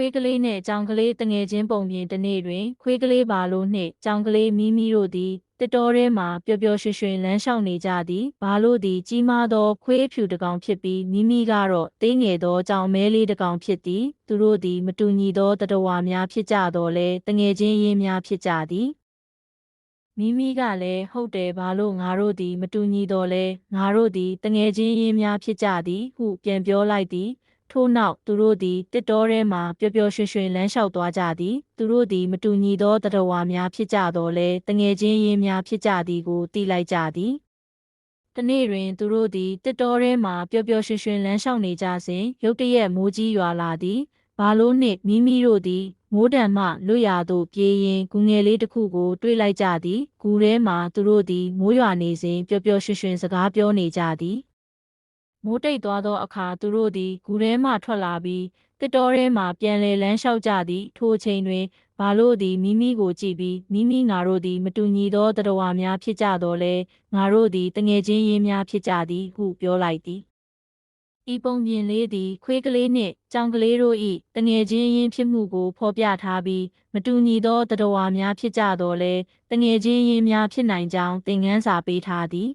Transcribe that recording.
ခွေးကလေးနှင့်ကြောင်ကလေးတငယ်ချင်းပုံပြင်တစ်နေ့တွင် ခွေးကလေးဘာလို့နှင့်ကြောင်ကလေးမီမီတို့သည်တစ်တော်ထဲမှပျော်ပျော်ရွှင်ရွှင်လမ်းလျှောက်နေကြသည်ဘာလို့သည်ကြီးမားသောခွေးအဖြူတစ်ကောင်ဖြစ်ပြီးမိမိကတော့သေးငယ်သောကြောင်မဲလေးတစ်ကောင်ဖြစ်သည်သူတို့သည်မတူညီသောတတဝါများဖြစ်ကြသောလဲတငယ်ချင်းရင်းများဖြစ်ကြသည်မိမိကလည်းဟုတ်တယ်ဘာလို့ငါတို့သည်မတူညီတော့လဲငါတို့သည်တငယ်ချင်းရင်းများဖြစ်ကြသည်ဟုပြန်ပြောလိုက်သည် ထို့နောက်သူတို့သည်တစ်တော်ထဲမှပျော်ပျော်ရွှင်ရွှင်လမ်းလျှောက်သွားကြသည်သူတို့သည်မတူညီသောတတဝါများဖြစ်ကြတော့လဲတငယ်ချင်းရင်းများဖြစ်ကြသည်ကိုသိလိုက်ကြသည်တနေ့တွင်သူတို့သည်တစ်တော်ထဲမှပျော်ပျော်ရွှင်ရွှင်လမ်းလျှောက်နေကြစဉ်ရုတ်တရက်မိုးကြီးရွာလာသည်ဘာလို့နှင့်မိမိတို့သည်မိုးတံမှလွတ်ရာသို့ပြေးရင်းဂူငယ်လေးတစ်ခုကိုတွေ့လိုက်ကြသည်ဂူထဲမှသူတို့သည်မိုးရွာနေစဉ်ပျော်ပျော်ရွှင်ရွှင်စကားပြောနေကြသည် မိုးတိတ်သွားသောအခါသူတို့သည်ဂူထဲမှထွက်လာပြီးတစ်တော်ထဲမှပြန်လေလန်းလျှောက်ကြသည်ထိုအချိန်တွင်ဘာလို့သည်မိမိကိုကြည့်ပြီးမိမိငါတို့သည်မတူညီသောတတဝါများဖြစ်ကြတော်လဲငါတို့သည်တငယ်ချင်းရင်းများဖြစ်ကြသည်ဟုပြောလိုက်သည်ဤပုံပြင်လေးသည်ခွေးကလေးနှင့်ကြောင်ကလေးတို့၏တငယ်ချင်းရင်းဖြစ်မှုကိုဖော်ပြထားပြီးမတူညီသောတတဝါများဖြစ်ကြတော်လဲတငယ်ချင်းရင်းများဖြစ်နိုင်ကြောင်းသင်ခန်းစာပေးထားသည်